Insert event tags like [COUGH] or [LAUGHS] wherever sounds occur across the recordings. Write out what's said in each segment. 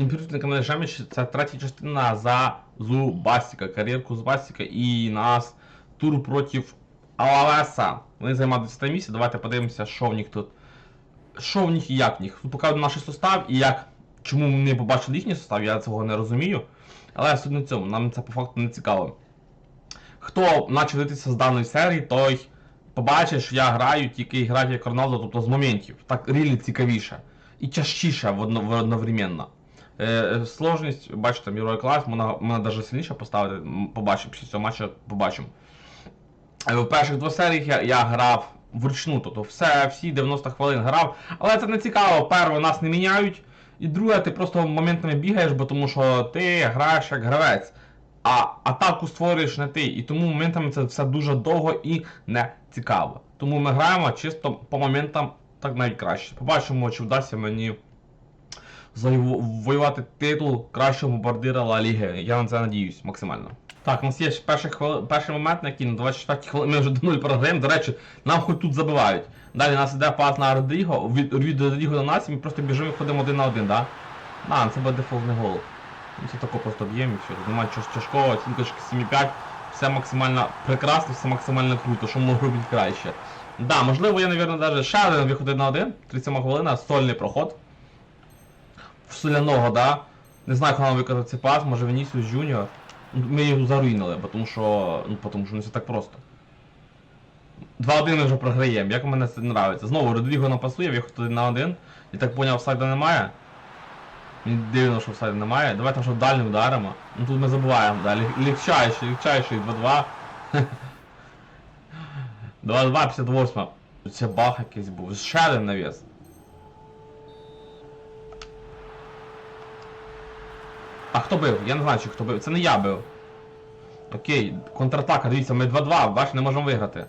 Імператор на каналі Жеміч це третя частина за Зубастіка, кар'єрку Зубастіка і нас тур проти Алавеса. Вони займають 10 місце. Давайте подивимося, що в них тут. Що в них і як в них. Тут показують наш состав і як. Чому ми не побачили їхній состав, я цього не розумію. Але суть в цьому, нам це по факту не цікаво. Хто почав дивитися з даної серії, той побачить, що я граю тільки граю як Роналдо, тобто з моментів. Так рілі цікавіше. І одно, одновременно. Е, сложність, бачите, Мірой клас, можна, можна навіть сильніше поставити, побачимо, після цього матчу побачимо. Е, В перших двох серіях я, я грав вручну, тобто все, всі 90 хвилин грав, але це не цікаво, перше, нас не міняють, і друге, ти просто моментами бігаєш, бо тому що ти граєш як гравець, а атаку створюєш не ти. І тому моментами це все дуже довго і не цікаво. Тому ми граємо чисто по моментам так навіть краще. Побачимо, чи вдасться мені завоювати титул кращого бомбардира Ла Ліги. Я на це надіюсь максимально. Так, у нас є перший, хвили... перший момент, на який на 24 хвилині ми вже до нуль програємо. До речі, нам хоч тут забивають. Далі нас іде пас на Родріго, від, від Родріго до нас, і ми просто біжимо і ходимо один на один, да? Да, це буде дефолтний гол. Ну, Це тако просто б'ємо і все. Немає чогось тяжкого, оцінка 7,5. Все максимально прекрасно, все максимально круто, що могло робити краще. Да, можливо, я, мабуть, навіть ще один виход один на один, 37 хвилина, сольний проход. Соляного, да. Не знаю, коли нам виконав цей пас, може Венісіус Джуніор. Ми його заруїнили, бо тому що. Ну, тому що не все так просто. 2-1 ми вже програємо, як мене це нравиться. Знову Родріго напасує, виход один на один. Я так поняв, офсайда немає. Мені дивно, що офсайда немає. Давайте що дальним ударимо. Ну тут ми забуваємо, да. лег- Легчайший, легчайший, 2-2. 2-2, 58. Це бах якийсь був. Ще один навіс. А хто бив? Я не знаю, чи хто бив. Це не я бив. Окей, контратака, дивіться, ми 2-2, бач, не можемо виграти.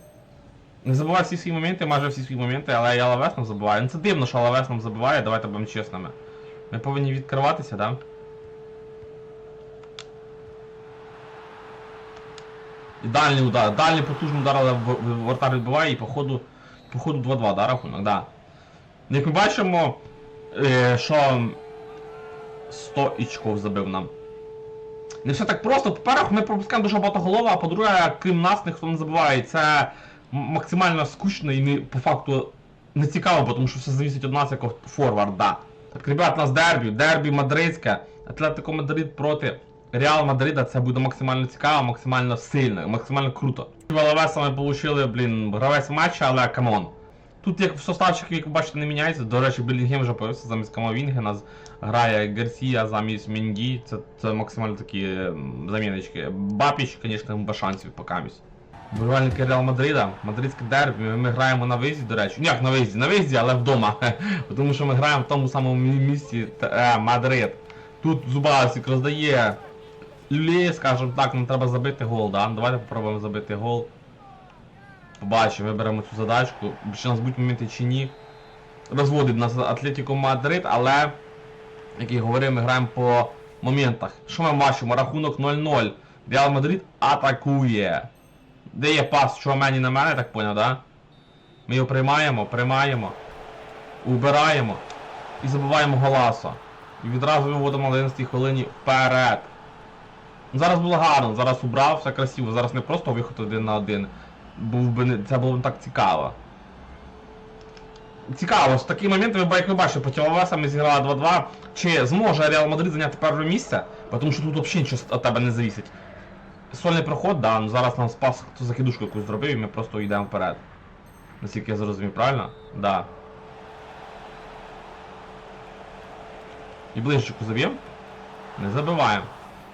Не забувай всі свої моменти, майже всі свої моменти, але я Лавес нам забуваю. Ну це дивно, що Лавес нам забуває, давайте будемо чесними. Ми повинні відкриватися, да? І дальній удар, дальній потужний удар, але вратар відбиває і по ходу, по ходу 2-2, да, рахунок, да. Як ми бачимо, е, що 100 ічков забив нам. Не все так просто. По-перше, ми пропускаємо дуже багато голова, а по-друге, крім нас, ніхто не забуває. Це максимально скучно і не, по факту не цікаво, тому що все зависить від нас як форварда. Так, ребят, у нас дербі, дербі мадридське, Атлетико Мадрид проти Реал Мадрида, це буде максимально цікаво, максимально сильно, максимально круто. Валавеса ми отримали, блін, гравець матча, але камон. Тут як в составчик, як ви бачите, не міняється. До речі, Білінгем вже появився замість Камовінгена, грає Гарсія замість Мінді. Це, це максимально такі ем, заміночки. Бапіч, звісно, без шансів покамість. Болівальники Реал Мадрида, мадридське дербі, ми, граємо на виїзді, до речі. Як на виїзді? На виїзді, але вдома. [LAUGHS] Тому що ми граємо в тому самому мі- місці е, Мадрид. Тут Зубасик роздає люлей, скажімо так, нам треба забити гол, да? Давайте попробуємо забити гол. Побачимо, виберемо цю задачку. Чи нас будуть моменти чи ні. Розводить нас Атлетіко Мадрид, але, як я говорив, ми граємо по моментах. Що ми бачимо? Рахунок 0-0. Реал Мадрид атакує. Де є пас Чуамені на мене, так поняв, да? Ми його приймаємо, приймаємо, убираємо і забуваємо голаса. І відразу виводимо на 11 хвилині вперед. Зараз було гарно, зараз убрав, все красиво, зараз не просто виход один на один. Був би це було б так цікаво. Цікаво, з такі моменти ви, як ви бачите, проти Лавеса ми зіграли 2-2. Чи зможе Реал Мадрид зайняти перше місце? Тому що тут взагалі нічого від тебе не завісить. Сольний проход, да, ну зараз нам спас хто закидушку якусь зробив і ми просто йдемо вперед. Наскільки я зрозумів, правильно? Да. І ближчику заб'ємо? Не забиваємо.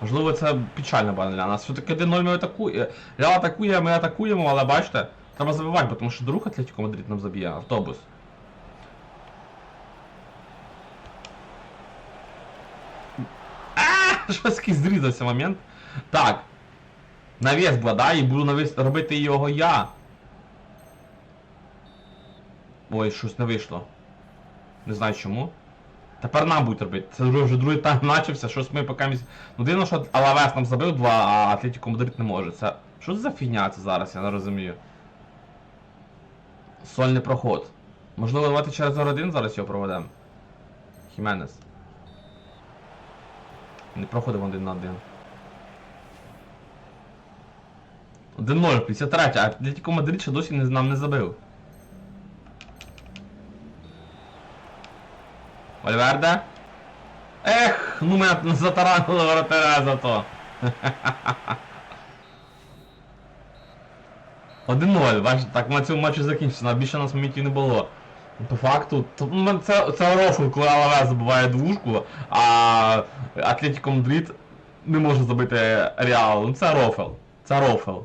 Можливо, це печально буде для нас. Все-таки 1-0 ми атакуємо. Реал атакує, ми атакуємо, але бачите, треба забивати, бо тому що друг Атлетико Мадрид нам заб'є автобус. [LAUGHS] Щось зрізався момент. Так. Навіс да? І буду навіс робити його я. Ой, щось не вийшло. Не знаю чому. Тепер нам будуть робити. Це вже, вже другий тайм почався, щось ми поки місь... Ну дивно, що Алавес нам забив два, а Атлетико Мадрид не може. Це. Що це за фігня це зараз, я не розумію. Сольний проход. Можливо, давайте через 0-1 зараз його проведемо. Хіменес. Не проходимо один на один. 1-0, 53, а Атлетико Мадрид ще досі нам не забив. Вальверде? Ех, ну мене затаранили воротаря зато. 1-0, бачите, так на цьому матчі закінчиться, більше у нас моментів не було. По факту, ну, це, це рофл, коли Алавес забиває двушку, а Атлетико Мадрид не може забити Реал. Ну це рофл. Це рофл.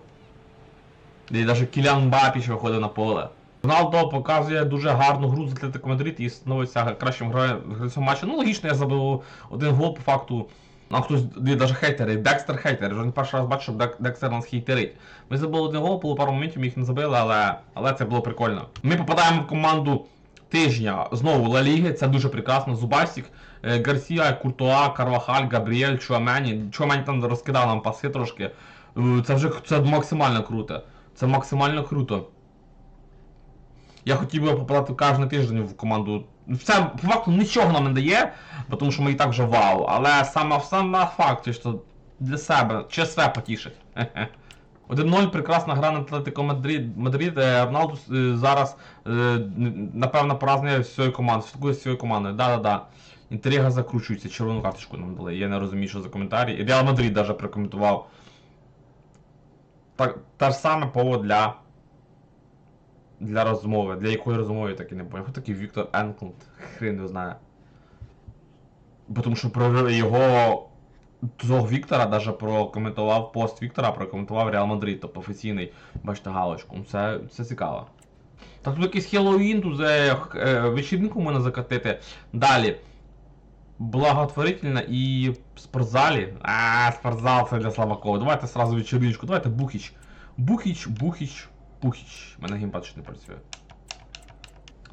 І навіть Кілян Мбапі ще виходить на поле. Роналдо показує дуже гарну гру з Атлетико Мадрид і становиться кращим гравцем матчу. Ну логічно, я забив один гол по факту. А хтось навіть хейтери, Декстер хейтер. Вже не перший раз бачу, що Дек- Декстер нас хейтерить. Ми забили один гол, було пару моментів, ми їх не забили, але, але це було прикольно. Ми попадаємо в команду тижня знову Ла Ліги, це дуже прекрасно. Зубастік, е, Гарсія, Куртуа, Карвахаль, Габріель, Чуамені. Чуамені там розкидав нам паси трошки. Е, Це вже це максимально круто. Це максимально круто. Я хотів би попадати кожен тиждень в команду. Це по факту нічого нам не дає, тому що ми і так вже вау. Але саме саме факт, що для себе ЧСВ потішить. [LAUGHS] 1-0 прекрасна гра на Атлетико Мадрид. Мадрид. Е, Роналду е, зараз е, напевно празднує всією командою. Святкує всією командою. Да-да-да. Інтрига закручується, червону карточку нам дали. Я не розумію, що за коментарі. І Реал Мадрид навіть прокоментував. Так, та ж саме повод для. Для розмови. Для якої розмови так і не поняв. Хто такий Віктор Енклд? Хрен його знає. Бо тому що про його того Віктора даже прокоментував пост Віктора, прокоментував Реал Мадрид, тобто офіційний, бачите, галочку. Це, це цікаво. Так тут якийсь Хеллоуін, тут е, е, вечірнику можна закатити. Далі. Благотворительна і спортзалі. А, спортзал це для слабаков. Давайте сразу вечірничку. Давайте Бухіч. Бухіч, Бухіч, Бухіч. У мене геймпад не працює.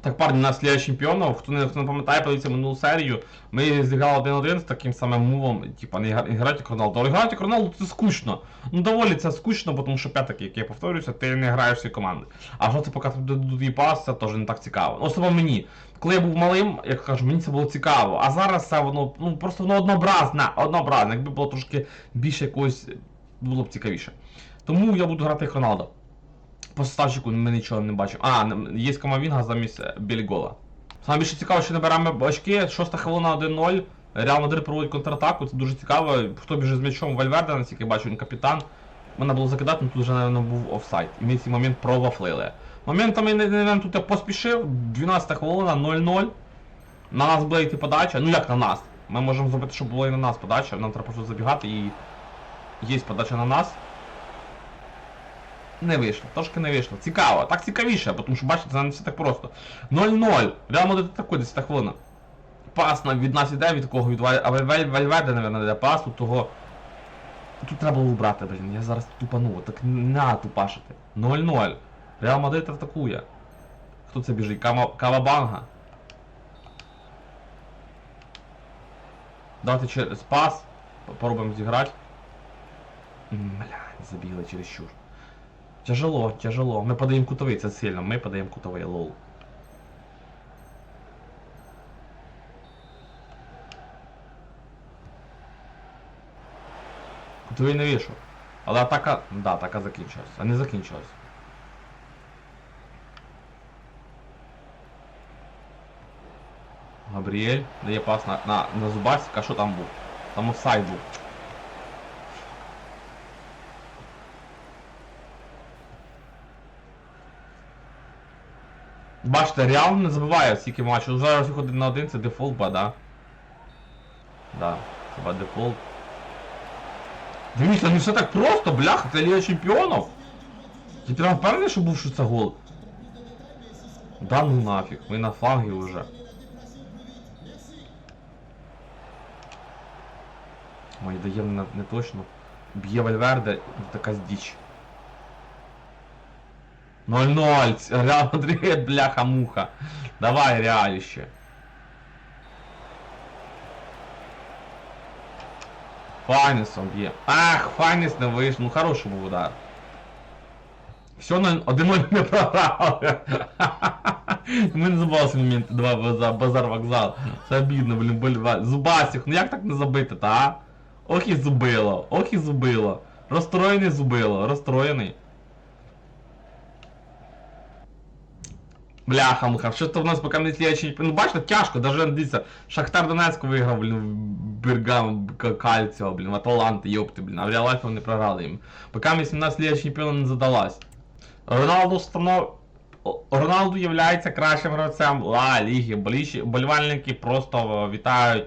Так, парні, у нас Ліга Чемпіонів. Хто не, хто не пам'ятає, подивіться минулу серію. Ми зіграли 1-1 з таким самим мувом, типа не грати як Але грати як це скучно. Ну доволі це скучно, тому що п'ятаки, як я повторююся, ти не граєш всі команди. А що це поки тобі дадуть це теж не так цікаво. Ну, Особливо мені. Коли я був малим, як кажу, мені це було цікаво. А зараз це воно ну просто воно однообразне, однообразне. Якби було трошки більше якогось, було б цікавіше. Тому я буду грати як. По составчику ми нічого не бачимо. А, є Камавінга замість е, Білігола. Саме більше цікаво, що набираємо очки. Шоста хвилина 1-0. Реал Мадрид проводить контратаку, це дуже цікаво. Хто біже з м'ячом Вальверде, наскільки бачу, він капітан. Можна було закидати, але тут вже, напевно, був офсайд. І ми цей момент провафлили. Моментами, напевно, тут я поспішив. 12 хвилина, 0-0. На нас буде йти подача. Ну як на нас? Ми можемо зробити, щоб було і на нас подача. Нам треба просто забігати і. Є подача на нас. Не вийшло, трошки не вийшло. Цікаво, так цікавіше, тому що бачите, це не все так просто. 0-0. Реал Мадрид атакує 10 хвилина. Пас на, від нас іде, від кого? Від Валь- а Валь- Валь- Вальверде, напевно, йде пас, у того. Тут треба було брати, блін, я зараз тупану, так не на тупашити. 0-0. Реал Мадрид атакує. Хто це біжить? Кавабанга. Давайте через пас. Попробуємо зіграти. Бля, забігли через щур. Тяжело, тяжело. Ми подаємо кутовий, це сильно. Ми подаємо кутовий, лол. Кутовий не вийшов. Але атака. Да, атака закінчилась. А не закінчилась. Габріель дає пас на, на, на Зубасика, що там був? Там офсайд був. Бачите, Реал не забиває стільки матчів. Зараз їх один на один, це дефолт, ба, да? Да, хіба дефолт. Дивіться, не все так просто, бляха, це Ліга Чемпіонів. Ти прям впевнений, що був що це гол? Да ну нафіг, ми на флангі вже. Ой, дає не, не точно. Б'є Вальверде, така діч. 0-0, Реал Мадрид, [LAUGHS] бляха-муха. Давай, Реалище. Файнесом б'є. Ах, Файнес не вийшов. Ну хороший був удар. Все, 1-0 не програли. [LAUGHS] Ми не забували ці моменти, два базар, базар вокзал. Це обідно, блін, боль, зубасик. Ну як так не забити, та а? Ох і зубило, ох і зубило. Розстроєний зубило, розстроєний. Бляха, муха, що то в нас поки не слідчий. Ну бачите, тяжко, даже дивіться, Шахтар Донецьк виграв, блін, Бергам, Кальціо, блін, Аталанти, йопти, блін, а в Реал вони програли їм. Поки ми 17 ліга чемпіона не задалась. Роналду станов... Роналду являється кращим гравцем Ла Ліги. Болівальники просто вітають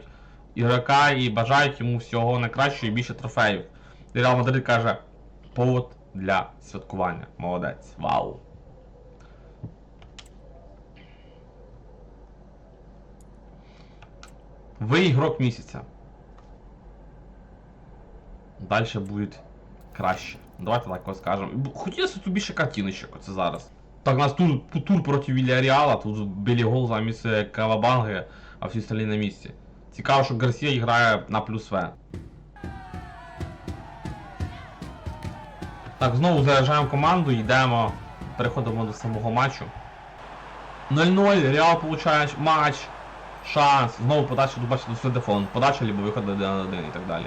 ігрока і бажають йому всього найкращого і більше трофеїв. Реал Мадрид каже, повод для святкування. Молодець. Вау. Ви ігрок місяця. Далі буде краще. Давайте так ось скажемо. Хотілося тут більше картиночок оце зараз. Так, у нас тур, тур проти Вільяріала, тут білі гол замість е, Кавабанги, а всі остальні на місці. Цікаво, що Гарсія грає на плюс В. Так, знову заряджаємо команду, йдемо, переходимо до самого матчу. 0-0, Реал получає матч, шанс, знову подача, тут бачите, тут телефон, подача, либо виход 1 на 1 і так далі.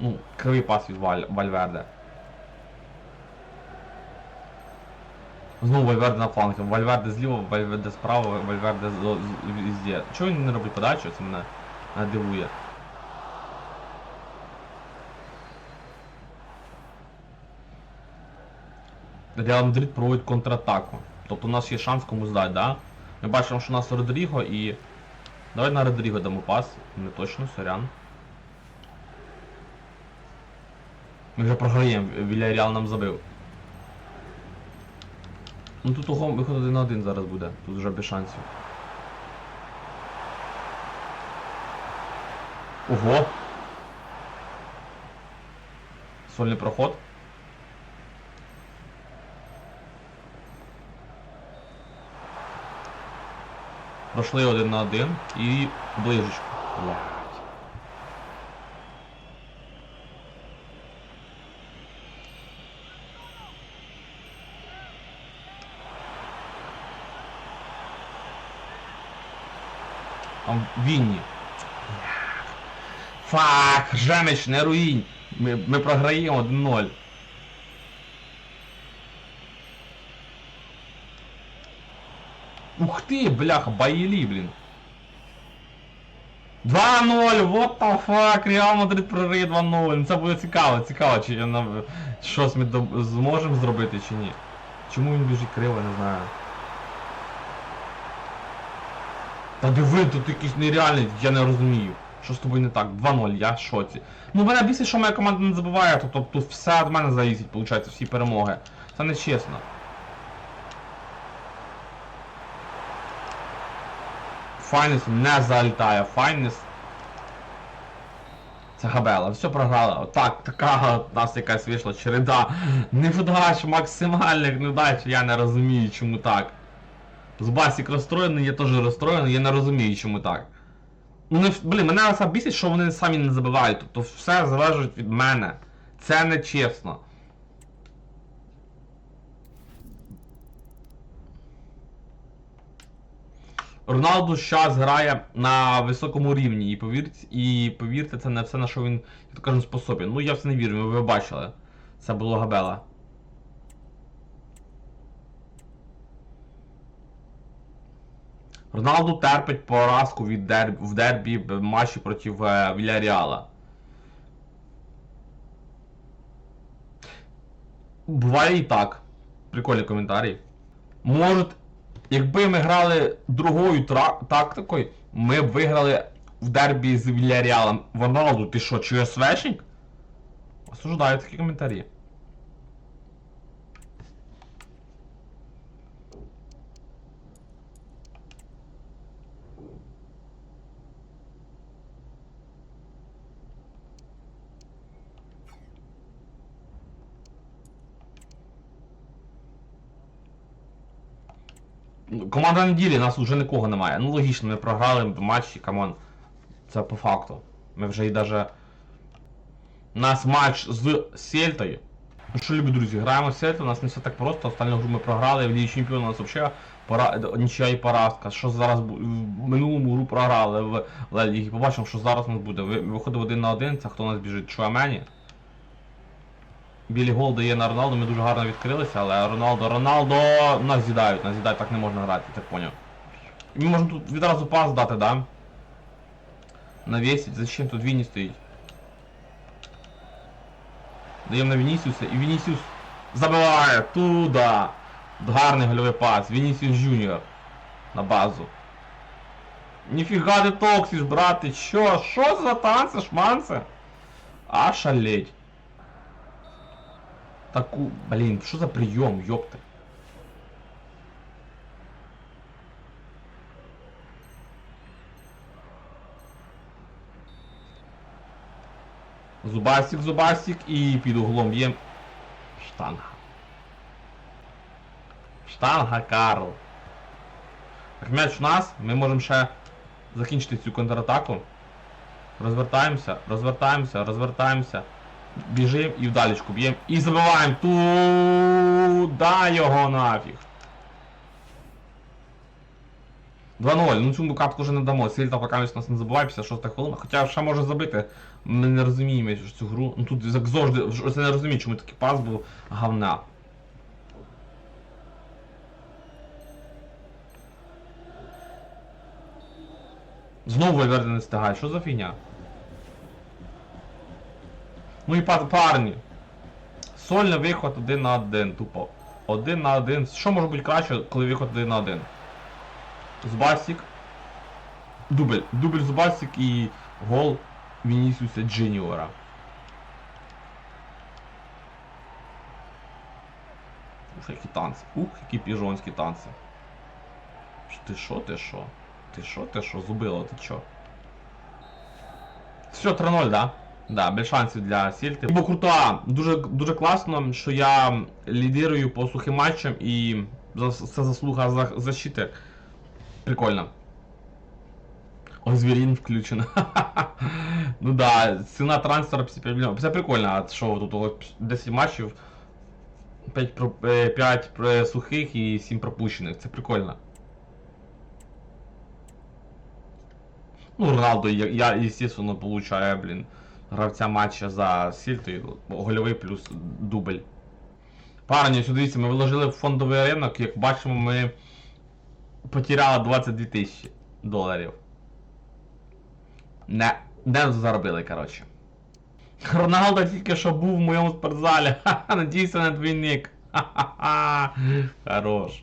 Ну, кривий пас від Валь... Вальверде. Знову Вальверде на флангі. Вальверде зліва, Вальверде справа, Вальверде везде. Чого він не робить подачу? Це мене е, дивує. Реал Мадрид проводить контратаку. Тобто у нас є шанс комусь дати, да? Ми бачимо, що у нас Родріго і. Давай на Родріго дамо пас. Не точно, сорян. Ми вже програємо, Вільяріал нам забив. Ну тут угом виход один на один зараз буде, тут вже без шансів. Ого! Сольний проход. Прошли один на один і ближечку. Там Вінні. Фак, Жемич, не руїнь. Ми, ми програємо 1-0. Ти, бляха, Баїлі, блін. 2-0, what the fuck, Реал Мадрид програє 2-0. Ну, Це буде цікаво, цікаво, чи нам щось ми доб- зможемо зробити чи ні. Чому він біжить криво, не знаю. Та диви, тут якийсь нереальний, я не розумію. Що з тобою не так? 2-0, я в шоці. Ну мене бісить, що моя команда не забуває, тобто тут все від мене завісить, виходить, всі перемоги. Це не чесно. Файнес не залітає, Файнес. Це габела, все програла. Отак, така у нас якась вийшла череда. Невдач, максимальних невдач, я не розумію, чому так. Зубасік розстроєний, я теж розстроєний, я не розумію, чому так. Ну, блін, мене бісить, що вони самі не забивають. Тобто все залежить від мене. Це не чесно. Роналду зараз грає на високому рівні, і повірте, і повірте, це не все на що він, як кажуть, способен. Ну я в це не вірю, ви бачили. Це було габела. Роналду терпить поразку від дерб... в дербі в матчі проти е, Вільяріала. Буває і так. Прикольний коментарій. Може, якби ми грали другою тактикою, ми б виграли в дербі з Вільяріалом. Роналду, ти що, ЧСВшник? Осуждаю такі коментарі. Команда неділі, нас вже нікого немає. Ну логічно, ми програли матчі, камон. Це по факту. Ми вже і даже. У нас матч з Сельтою. Ну що, любі друзі, граємо з Сельтою, у нас не все так просто, останню гру ми програли, в Лігі Чемпіонів у нас взагалі пора... нічия і поразка. Що зараз в минулому гру програли в Лігі. Побачимо, що зараз у нас буде. Ви- Виходив один на один, це хто у нас біжить? Чуамені. Білі гол дає на Роналду, ми дуже гарно відкрилися, але Роналдо, Роналдо нас з'їдають, нас з'їдають, так не можна грати, так поняв. Ми можемо тут відразу пас дати, да? Навесить, зачем тут Віні стоїть? Даємо на Вінісіуса і Вінісіус забиває туда. Гарний гольовий пас. Вінісіус Джуніор на базу. Ніфіга ти токсиш, брате, що? Що за танці, шманце? А шалеть. Таку, блін, що за прийом, йопти. Зубастик, зубастик і під углом є штанга. Штанга Карл. Так м'яч у нас, ми можемо ще закінчити цю контратаку. Розвертаємося, розвертаємося, розвертаємося. Біжимо і вдалечку б'ємо. І забиваємо туда його нафіг. 2-0, ну цю катку вже не дамо. Сильта поки нас не забуває, 56 хвилина. Хоча ще може забити. Ми не розуміємо цю гру. Ну тут як завжди, це не розумію, чому такий пас був говна. Знову Вальверде не встигає, що за фігня? Ну і парні. Сольний виход один на один, тупо. Один на один. Що може бути краще, коли виход один на один? Зубастик. Дубль. Дубль Зубастик і гол Вінісіуса Джуніора. Ух, які танці. Ух, які піжонські танці. Ти що, ти що? Ти що, ти що, зубило, ти що? Все, 3-0, да? Да, без шансів для Сільти. Бо крута, дуже, дуже класно, що я лідирую по сухим матчам і це заслуга за защити. Прикольно. О, звірін включено. [LAUGHS] ну да, ціна трансфера 55 мільйонів. Це прикольно, а що тут 10 матчів, 5, 5 сухих і 7 пропущених. Це прикольно. Ну, Роналдо, я, я естественно, получаю, блін, гравця матча за Сільтою, гольовий плюс дубль. Парні, сюди дивіться, ми вложили в фондовий ринок, як бачимо, ми потеряли 22 тисячі доларів. Не, не заробили, коротше. Роналдо тільки що був в моєму спортзалі. Ха-ха, надійся на двійник. Ха-ха-ха. Хорош.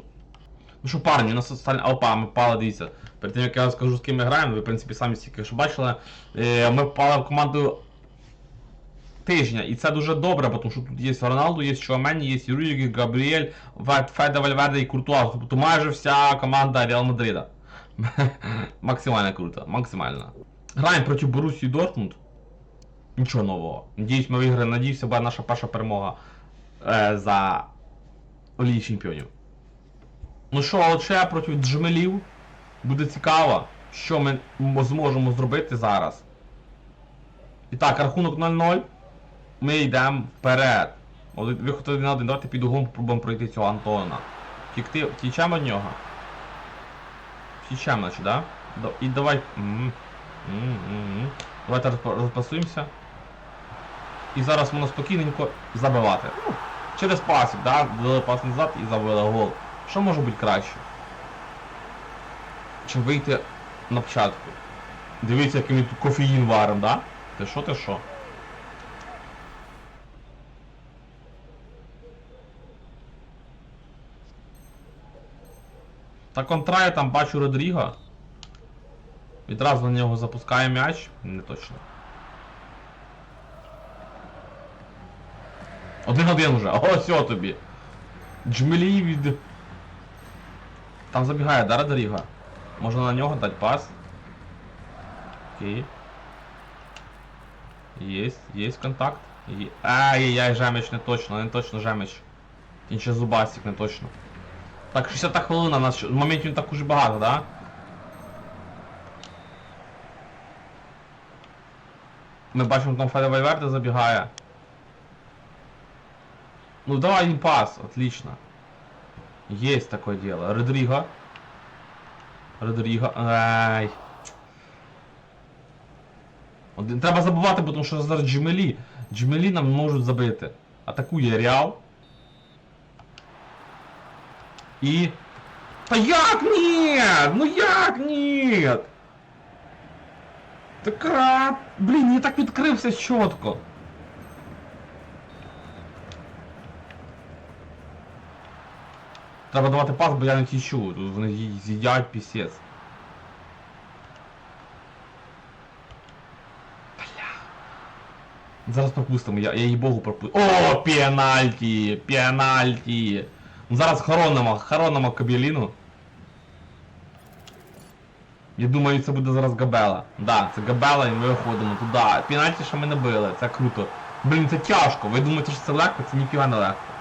Ну що, парні, у нас остальні... Опа, ми впали, дивіться. Перед тим як я розкажу з ким ми граємо, ви в принципі самі стільки що бачили. Е, ми впали в команду тижня. І це дуже добре, тому що тут є Роналду, є Чуамені, є Рюдігер, Габріель, Феде Вальверде і Куртуа. Тобто майже вся команда Реал Мадрида. [LAUGHS] максимально круто, максимально. Граємо проти Борусії Дортмунд. Нічого нового. Надіюсь, ми виграємо. Надіюся, буде наша перша перемога е, за Ліги Чемпіонів. Ну що, ще проти Джмелів. Буде цікаво, що ми зможемо зробити зараз. І так, рахунок 0-0. Ми йдемо вперед. Один- Виход один на один. Давайте під углом попробуємо пройти цього Антона. Втікти, втічемо від нього. Втічемо, наче, да? І давай. Давайте розпасуємося. І зараз можна спокійненько забивати. Ну, через пасик, да? Дали пас назад і забили гол. Що може бути краще? Чим вийти на початку. Дивіться, який ми тут кофеїн варим, да? Ти що, ти що? Та контрає там бачу Родріго. Відразу на нього запускає м'яч. Не точно. Один-один уже. Ось о тобі. Джмелі від. Там забігає, да, Родріго? Можна на нього дати пас. Окей. Есть, есть контакт. Є... Ай-яй-яй, жемич не точно, не точно жемич. Він ще зубастик не точно. Так, 60 хвилина, нас моментів не так уже багато, да? Ми бачимо, там Феде Вальверде забігає. Ну давай пас, отлично. Есть такое дело. Родриго. Родриго. Ай. Треба забувати, тому що зараз Джемелі. Джемелі нам можуть забити. Атакує Реал. І. Та як ні? Ну як ні? Така. Блін, я так відкрився чітко. Треба давати пас, бо я не тічу. Тут вони ї- з'їдять пісець. Бля. Зараз пропустимо, я, я їй богу пропустимо. О, пенальті! Пенальті! Зараз хоронимо, хоронимо Кабеліну. Я думаю, це буде зараз Габела. Да, це Габела і ми виходимо туди. Пенальті ще ми не били, це круто. Блін, це тяжко. Ви думаєте, що це легко? Це ніфіга не легко.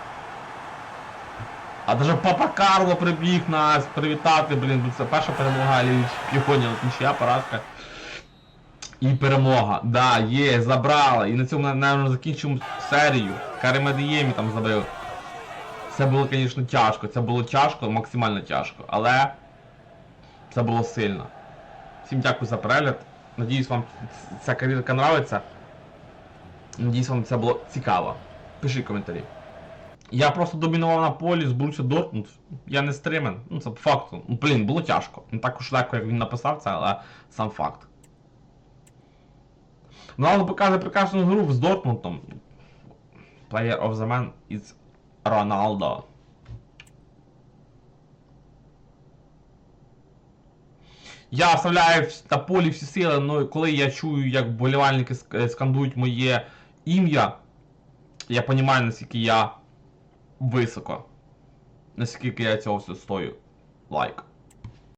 А даже Папа Карло прибіг нас привітати, блін, це перша перемога Ліги Чемпіонів, нічия поразка. І перемога. Да, є, забрала. І на цьому, напевно, закінчимо серію. Карим Адіємі там забив. Це було, звісно, тяжко. Це було тяжко, максимально тяжко. Але це було сильно. Всім дякую за перегляд. Надіюсь, вам ця карірка нравиться. Надіюсь, вам це було цікаво. Пишіть коментарі. Я просто домінував на полі з Борусsia Дортмунд. Я не стримен. Ну це по факту. Ну, блін, було тяжко. Не так уж легко, як він написав це, але сам факт. Роналдо показує прекрасну гру з Дортмундом. Player of the man is Ronaldo. Я вставляю вс- на полі всі сили, але коли я чую, як вболівальники е, скандують моє ім'я, я розумію, наскільки я високо. Наскільки я цього все стою. Лайк.